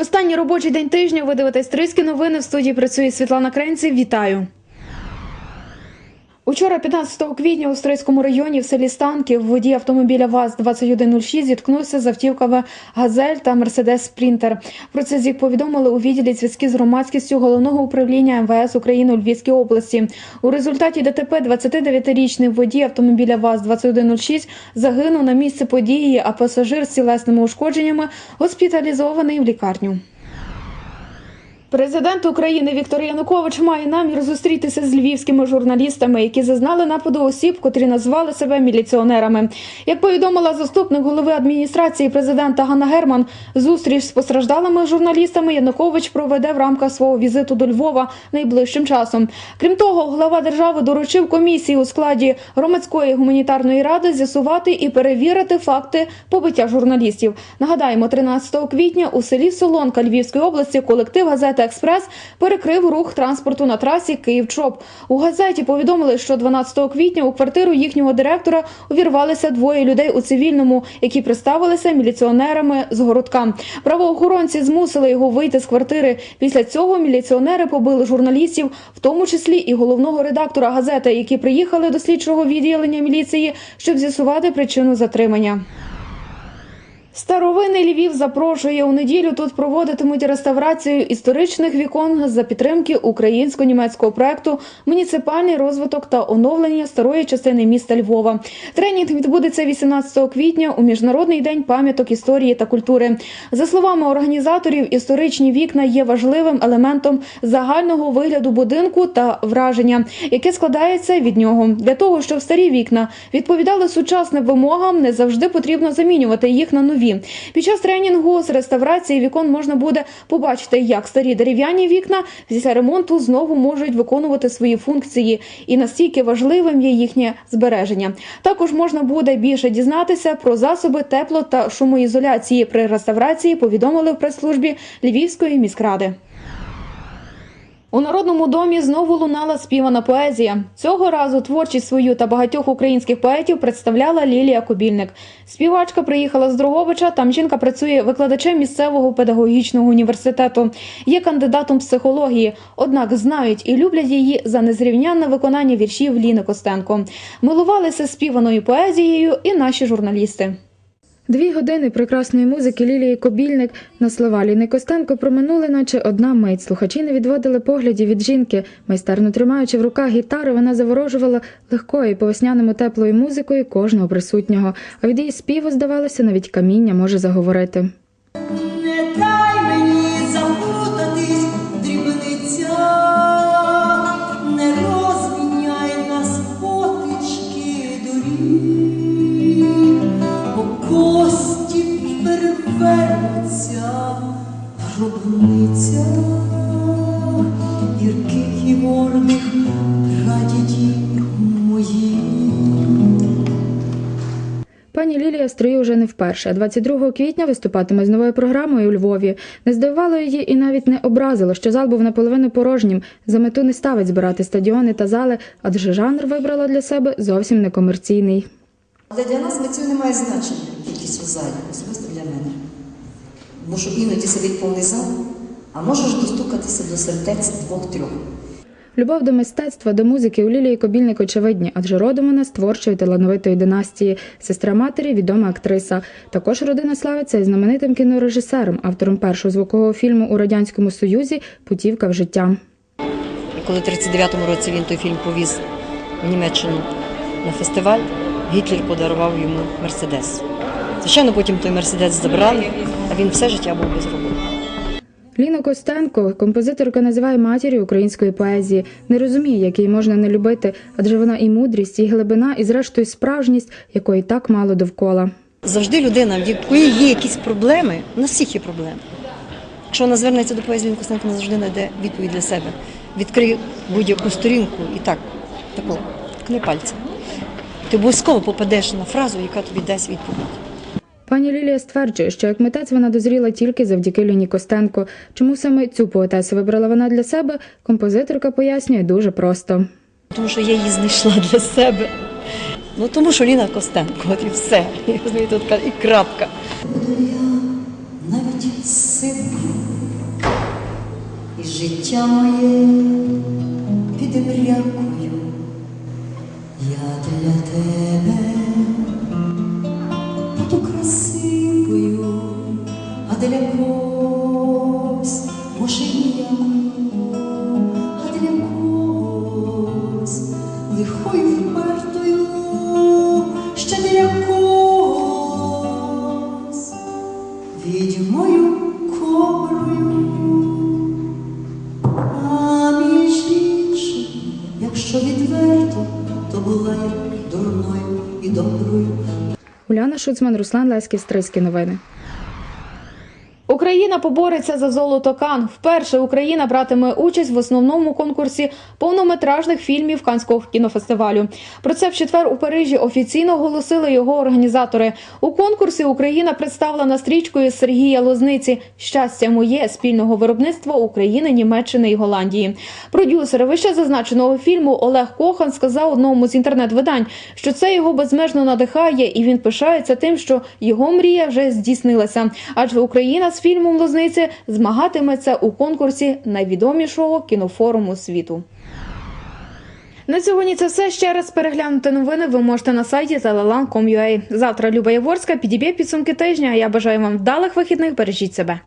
Останній робочий день тижня. Ви дивитесь Тризькі новини. В студії працює Світлана Кренців. Вітаю. Учора, 15 квітня, у Стрийському районі в селі Станків водій автомобіля ВАЗ-2106 зіткнувся з автівками «Газель» та «Мерседес Спрінтер». Про це ЗІК повідомили у відділі зв'язки з громадськістю головного управління МВС України у Львівській області. У результаті ДТП 29-річний водій автомобіля ВАЗ-2106 загинув на місці події, а пасажир з тілесними ушкодженнями госпіталізований в лікарню. Президент України Віктор Янукович має намір зустрітися з львівськими журналістами, які зазнали нападу осіб, котрі назвали себе міліціонерами. Як повідомила заступник голови адміністрації президента Ганна Герман, зустріч з постраждалими журналістами Янукович проведе в рамках свого візиту до Львова найближчим часом. Крім того, глава держави доручив комісії у складі громадської гуманітарної ради з'ясувати і перевірити факти побиття журналістів. Нагадаємо, 13 квітня у селі Солонка Львівської області колектив газети Експрес перекрив рух транспорту на трасі Київ-Чоп. У газеті повідомили, що 12 квітня у квартиру їхнього директора увірвалися двоє людей у цивільному, які представилися міліціонерами з городка. Правоохоронці змусили його вийти з квартири. Після цього міліціонери побили журналістів, в тому числі і головного редактора газети, які приїхали до слідчого відділення міліції, щоб з'ясувати причину затримання. Старовинний Львів запрошує у неділю. Тут проводитимуть реставрацію історичних вікон за підтримки українсько-німецького проекту Муніципальний розвиток та оновлення старої частини міста Львова. Тренінг відбудеться 18 квітня у міжнародний день пам'яток історії та культури. За словами організаторів, історичні вікна є важливим елементом загального вигляду будинку та враження, яке складається від нього. Для того щоб старі вікна відповідали сучасним вимогам, не завжди потрібно замінювати їх на нові. Під час тренінгу з реставрації вікон можна буде побачити, як старі дерев'яні вікна після ремонту знову можуть виконувати свої функції, і настільки важливим є їхнє збереження. Також можна буде більше дізнатися про засоби тепло та шумоізоляції при реставрації. Повідомили в прес-службі Львівської міськради. У народному домі знову лунала співана поезія. Цього разу творчість свою та багатьох українських поетів представляла Лілія Кобільник. Співачка приїхала з Дроговича. Там жінка працює викладачем місцевого педагогічного університету. Є кандидатом психології, однак знають і люблять її за незрівнянне виконання віршів Ліни Костенко. Милувалися співаною поезією і наші журналісти. Дві години прекрасної музики Лілії Кобільник на слова Ліни Костенко проминули, наче одна мить. Слухачі не відводили поглядів від жінки. Майстерно тримаючи в руках гітару, вона заворожувала легкою по весняному теплою музикою кожного присутнього. А від її співу, здавалося, навіть каміння може заговорити. Горних прадідів моїх. Пані Лілія строє уже не вперше. 22 квітня виступатиме з новою програмою у Львові. Не здивувало її і навіть не образило, що зал був наполовину порожнім. За мету не ставить збирати стадіони та зали, адже жанр вибрала для себе зовсім некомерційний. Але для нас митцю немає значення кількість у залі, особисто для мене. Бо що іноді сидить повний зал, а можеш достукатися до сердець двох-трьох. Любов до мистецтва, до музики у Лілії Кобільник очевидні, адже родом вона з творчої талановитої династії. Сестра матері відома актриса. Також родина славиться і знаменитим кінорежисером, автором першого звукового фільму у радянському союзі Путівка в життя. Коли в 39-му році він той фільм повіз в Німеччину на фестиваль, Гітлер подарував йому Мерседес. Звичайно, потім той Мерседес забрали, а він все життя був без роботи. Ліна Костенко, композиторка, називає матір'ю української поезії. Не розуміє, як її можна не любити, адже вона і мудрість, і глибина, і зрештою справжність, якої так мало довкола. Завжди людина, в якої є якісь проблеми, у нас всіх є проблеми. Якщо вона звернеться до поезії Лінь Костенко, вона завжди знайде відповідь для себе. Відкриє будь-яку сторінку і так, таку, ткни пальцем. Ти обов'язково попадеш на фразу, яка тобі дасть відповідь. Пані Лілія стверджує, що як митець вона дозріла тільки завдяки Ліні Костенко. Чому саме цю поетесу вибрала вона для себе, композиторка пояснює дуже просто. Тому що я її знайшла для себе. Ну тому що Ліна Костенко, от і все. І, розумієте, така і крапка. Я навіть сивою і життя моє. Я відьмою коброю. А між іншим, якщо відверто, то була я дурною і доброю. Уляна Шуцман, Руслан Леський, Стрийські новини. Україна побореться за золото Кан. Вперше Україна братиме участь в основному конкурсі повнометражних фільмів Канського кінофестивалю. Про це в четвер у Парижі офіційно оголосили його організатори. У конкурсі Україна представлена стрічкою Сергія Лозниці Щастя моє спільного виробництва України, Німеччини і Голландії. Продюсер вище зазначеного фільму Олег Кохан сказав одному з інтернет-видань, що це його безмежно надихає, і він пишається тим, що його мрія вже здійснилася. Адже Україна з фільмом змагатиметься у конкурсі найвідомішого кінофоруму світу. На сьогодні це все. Ще раз переглянути новини ви можете на сайті zalalan.com.ua. Завтра Люба Яворська підіб'є підсумки тижня. Я бажаю вам вдалих вихідних. Бережіть себе.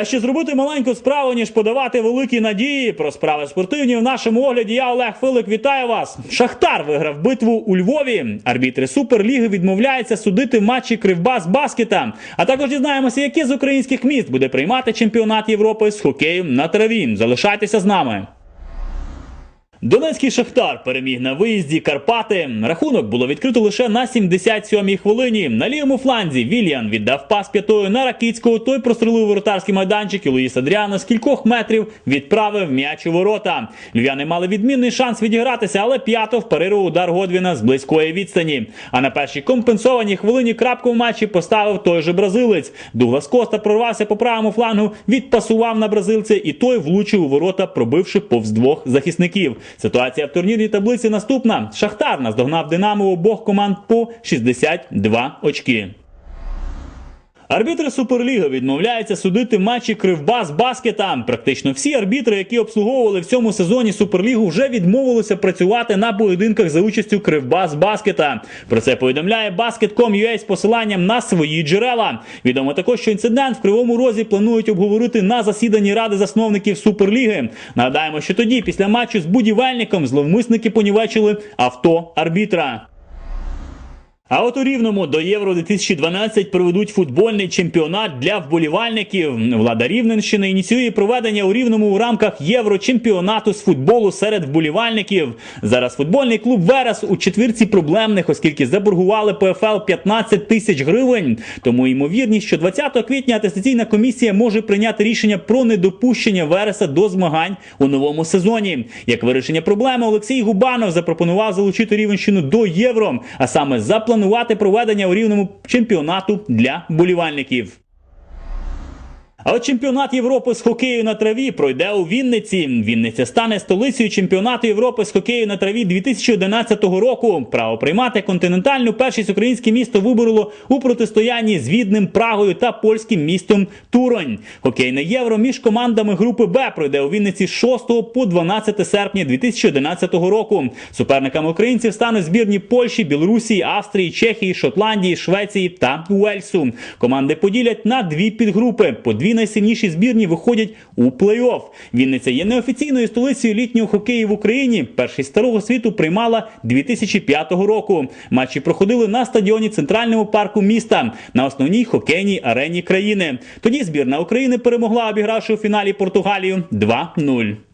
Краще зробити маленьку справу, ніж подавати великі надії. Про справи спортивні в нашому огляді. Я Олег Филик. Вітаю вас. Шахтар виграв битву у Львові. Арбітри Суперліги відмовляються судити матчі Кривбас Баскета. А також дізнаємося, яке з українських міст буде приймати чемпіонат Європи з хокею на траві. Залишайтеся з нами. Донецький Шахтар переміг на виїзді Карпати. Рахунок було відкрито лише на 77-й хвилині. На лівому фланзі Вільян віддав пас п'ятою на Ракіцького. Той прострелив воротарський майданчик і Луїс Адріано з кількох метрів відправив м'яч у ворота. Львів'яни мали відмінний шанс відігратися, але п'ято вперирував удар Годвіна з близької відстані. А на першій компенсованій хвилині крапку в матчі поставив той же бразилець. Дуглас Коста прорвався по правому флангу, відпасував на бразильця, і той влучив у ворота, пробивши повз двох захисників. Ситуація в турнірній таблиці наступна: Шахтар наздогнав Динамо обох команд по 62 очки. Арбітри Суперліги відмовляються судити матчі Кривбас Баскета. Практично всі арбітри, які обслуговували в цьому сезоні Суперлігу, вже відмовилися працювати на поєдинках за участю Кривбас Баскета. Про це повідомляє Basket.com.ua з посиланням на свої джерела. Відомо також, що інцидент в Кривому Розі планують обговорити на засіданні ради засновників Суперліги. Нагадаємо, що тоді, після матчу з будівельником, зловмисники понівечили авто арбітра. А от у Рівному до Євро 2012 проведуть футбольний чемпіонат для вболівальників. Влада Рівненщини ініціює проведення у Рівному у рамках Єврочемпіонату з футболу серед вболівальників. Зараз футбольний клуб Верес у четвірці проблемних, оскільки заборгували ПФЛ 15 тисяч гривень. Тому ймовірність, що 20 квітня атестаційна комісія може прийняти рішення про недопущення Вереса до змагань у новому сезоні. Як вирішення проблеми, Олексій Губанов запропонував залучити Рівенщину до євро, а саме запланувати проведення у рівному чемпіонату для болівальників. А от чемпіонат Європи з хокею на траві пройде у Вінниці. Вінниця стане столицею чемпіонату Європи з хокею на траві 2011 року. Право приймати континентальну першість українське місто вибороло у протистоянні з Відним, Прагою та польським містом Туронь. Хокейне євро між командами групи Б пройде у Вінниці з 6 по 12 серпня 2011 року. Суперниками українців стануть збірні Польщі, Білорусі, Австрії, Чехії, Шотландії, Швеції та Уельсу. Команди поділять на дві підгрупи. По дві найсильніші збірні виходять у плей-офф. Вінниця є неофіційною столицею літнього хокею в Україні. Перший старого світу приймала 2005 року. Матчі проходили на стадіоні центрального парку міста на основній хокейній арені країни. Тоді збірна України перемогла, обігравши у фіналі Португалію 2-0.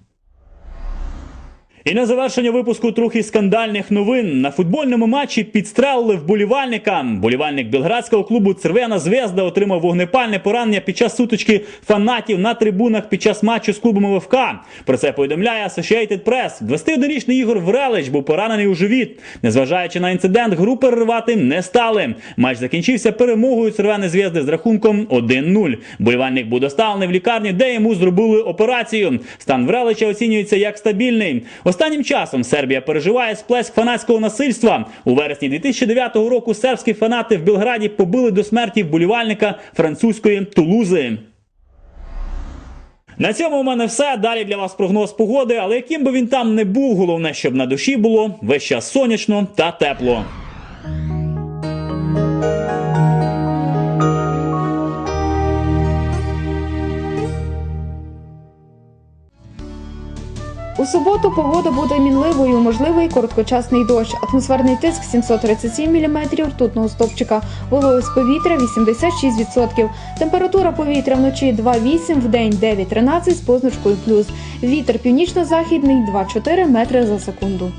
І на завершення випуску трохи скандальних новин. На футбольному матчі підстрелили вболівальника. Болівальник білградського клубу Цервена Звезда отримав вогнепальне поранення під час сутички фанатів на трибунах під час матчу з клубом ВФК. Про це повідомляє Associated Press. 21-річний Ігор Врелич був поранений у живіт. Незважаючи на інцидент, гру переривати не стали. Матч закінчився перемогою Цервеної Звезди з рахунком 1-0. Болівальник був доставлений в лікарню, де йому зробили операцію. Стан Врелича оцінюється як стабільний. Останнім часом Сербія переживає сплеск фанатського насильства. У вересні 2009 року сербські фанати в Білграді побили до смерті вболівальника французької Тулузи. На цьому у мене все. Далі для вас прогноз погоди, але яким би він там не був, головне, щоб на душі було весь час сонячно та тепло. Суботу погода буде мінливою, можливий короткочасний дощ. Атмосферний тиск 737 мм ртутного стовпчика, вологість повітря 86%. Температура повітря вночі 2,8, день 9,13 з позначкою плюс. Вітер північно-західний 2,4 метри за секунду.